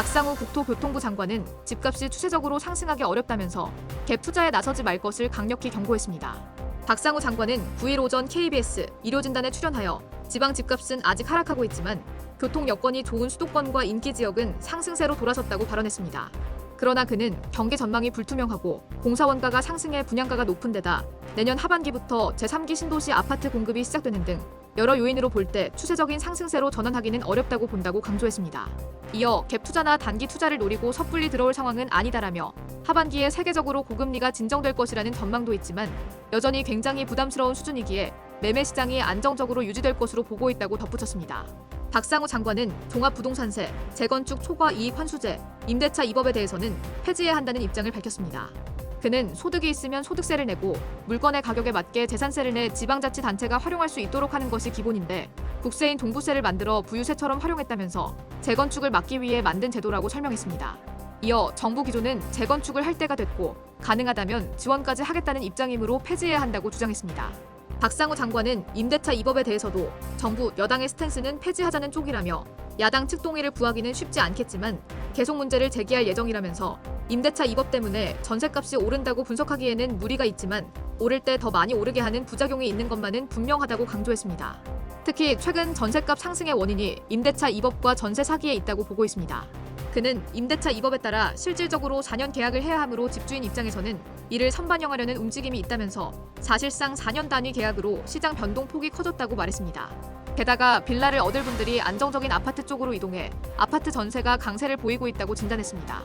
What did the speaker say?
박상우 국토교통부 장관은 집값이 추세적으로 상승하기 어렵다면서 갭 투자에 나서지 말 것을 강력히 경고했습니다. 박상우 장관은 9일 오전 KBS 일요진단에 출연하여 지방 집값은 아직 하락하고 있지만 교통 여건이 좋은 수도권과 인기 지역은 상승세로 돌아섰다고 발언했습니다. 그러나 그는 경기 전망이 불투명하고 공사 원가가 상승해 분양가가 높은 데다 내년 하반기부터 제3기 신도시 아파트 공급이 시작되는 등 여러 요인으로 볼 때 추세적인 상승세로 전환하기는 어렵다고 본다고 강조했습니다. 이어 갭 투자나 단기 투자를 노리고 섣불리 들어올 상황은 아니다라며 하반기에 세계적으로 고금리가 진정될 것이라는 전망도 있지만 여전히 굉장히 부담스러운 수준이기에 매매 시장이 안정적으로 유지될 것으로 보고 있다고 덧붙였습니다. 박상우 장관은 종합부동산세, 재건축 초과 이익 환수제, 임대차 입법에 대해서는 폐지해야 한다는 입장을 밝혔습니다. 그는 소득이 있으면 소득세를 내고 물건의 가격에 맞게 재산세를 내 지방자치단체가 활용할 수 있도록 하는 것이 기본인데 국세인 동부세를 만들어 부유세처럼 활용했다면서 재건축을 막기 위해 만든 제도라고 설명했습니다. 이어 정부 기조는 재건축을 할 때가 됐고 가능하다면 지원까지 하겠다는 입장이므로 폐지해야 한다고 주장했습니다. 박상우 장관은 임대차 입법에 대해서도 정부 여당의 스탠스는 폐지하자는 쪽이라며 야당 측 동의를 구하기는 쉽지 않겠지만 계속 문제를 제기할 예정이라면서 임대차 입법 때문에 전셋값이 오른다고 분석하기에는 무리가 있지만 오를 때 더 많이 오르게 하는 부작용이 있는 것만은 분명하다고 강조했습니다. 특히 최근 전셋값 상승의 원인이 임대차 입법과 전세 사기에 있다고 보고 있습니다. 그는 임대차 입법에 따라 실질적으로 4년 계약을 해야 하므로 집주인 입장에서는 이를 선반영하려는 움직임이 있다면서 사실상 4년 단위 계약으로 시장 변동 폭이 커졌다고 말했습니다. 게다가 빌라를 얻을 분들이 안정적인 아파트 쪽으로 이동해 아파트 전세가 강세를 보이고 있다고 진단했습니다.